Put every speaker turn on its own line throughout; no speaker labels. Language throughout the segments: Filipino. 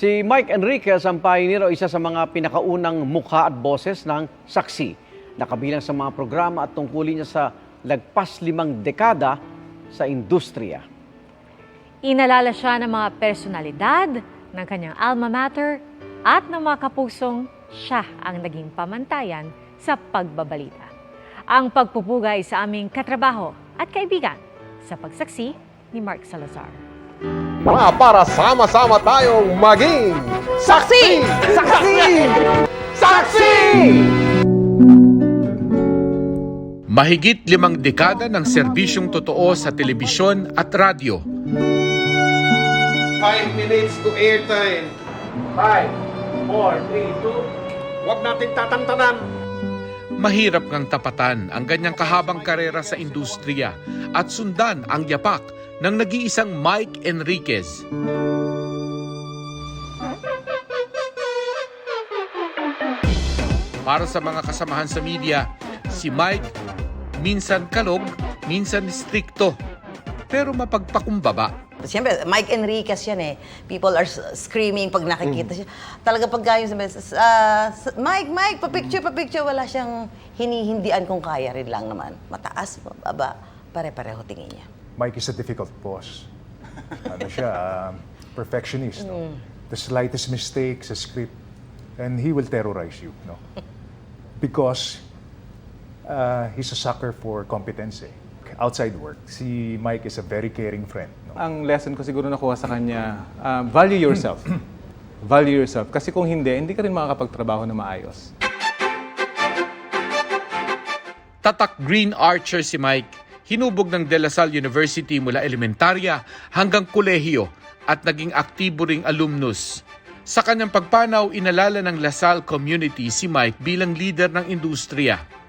Si Mike Enriquez ang pioneer o isa sa mga pinakaunang mukha at boses ng saksi. Nakabilang sa mga programa at tungkulin niya sa lagpas limang dekada sa industriya.
Inalala siya ng mga personalidad ng kanyang alma mater at ng mga kapusong siya ang naging pamantayan sa pagbabalita. Ang pagpupugay sa aming katrabaho at kaibigan sa pagsaksi ni Mark Salazar.
Mga para sama-sama tayong maging saksi! Saksi! Saksi!
Mahigit limang dekada ng serbisyong totoo sa telebisyon at radyo.
5 minutes to airtime. 5, 4, 3, 2. Huwag nating tatantanan.
Mahirap ngang tapatan ang ganyang kahabang karera sa industriya at sundan ang yapak ng nag-iisang Mike Enriquez. Para sa mga kasamahan sa media, si Mike minsan kalog, minsan strikto, pero mapagpakumbaba.
Siyempre, Mike Enriquez yan eh. People are screaming pag nakikita siya. Talaga pag gayon sabi, ah, s- Mike, Mike, pa-picture, pa-picture. Wala siyang hinihindian kung kaya rin lang naman. Mataas, mababa, pare-pareho tingin niya.
Mike is a difficult boss. ano siya, um, perfectionist. No? The slightest mistake sa script, and he will terrorize you. No? Because uh, he's a sucker for competence. Eh. Outside work, si Mike is a very caring friend. No?
Ang lesson ko siguro nakuha sa kanya, uh, value yourself. value yourself. Kasi kung hindi, hindi ka rin makakapagtrabaho na maayos.
Tatak Green Archer si Mike. Hinubog ng De La Salle University mula elementarya hanggang kolehiyo at naging aktibo ring alumnus. Sa kanyang pagpanaw, inalala ng La Salle community si Mike bilang leader ng industriya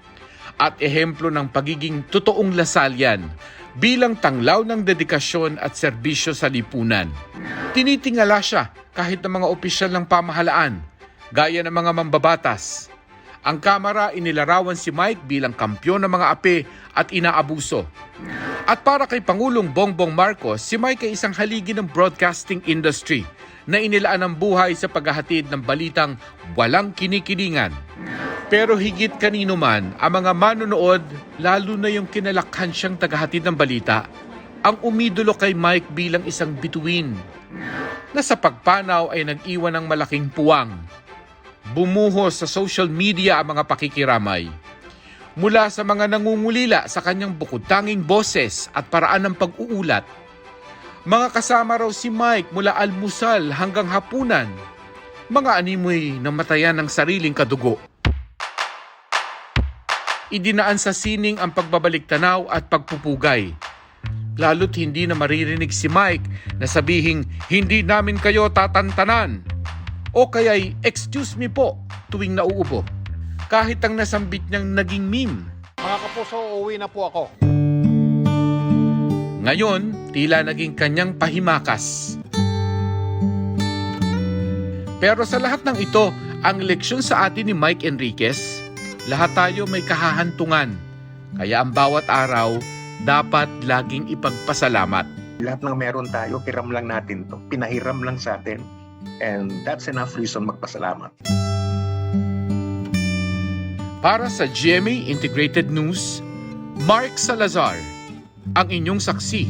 at ehemplo ng pagiging totoong Lasallian bilang tanglaw ng dedikasyon at serbisyo sa lipunan. Tinitingala siya kahit ng mga opisyal ng pamahalaan, gaya ng mga mambabatas. Ang kamera inilarawan si Mike bilang kampyon ng mga ape at inaabuso. At para kay Pangulong Bongbong Marcos, si Mike ay isang haligi ng broadcasting industry na inilaan ang buhay sa paghahatid ng balitang walang kinikilingan. Pero higit kanino man, ang mga manonood, lalo na yung kinalakhan siyang tagahatid ng balita, ang umidolo kay Mike bilang isang bituin na sa pagpanaw ay nag-iwan ng malaking puwang. Bumuhos sa social media ang mga pakikiramay. Mula sa mga nangungulila sa kanyang bukod tanging boses at paraan ng pag-uulat, mga kasama raw si Mike mula almusal hanggang hapunan, mga animoy na matayan ng sariling kadugo. Idinaan sa sining ang pagbabalik tanaw at pagpupugay. Lalo't hindi na maririnig si Mike na sabihing hindi namin kayo tatantanan o kaya'y excuse me po tuwing nauubo. Kahit ang nasambit niyang naging meme.
Mga kapuso, uuwi na po ako.
Ngayon, tila naging kanyang pahimakas. Pero sa lahat ng ito, ang leksyon sa atin ni Mike Enriquez, lahat tayo may kahahantungan. Kaya ang bawat araw, dapat laging ipagpasalamat.
lahat ng meron tayo, piram lang natin to. Pinahiram lang sa atin. And that's enough reason magpasalamat.
Para sa GMA Integrated News, Mark Salazar, ang inyong saksi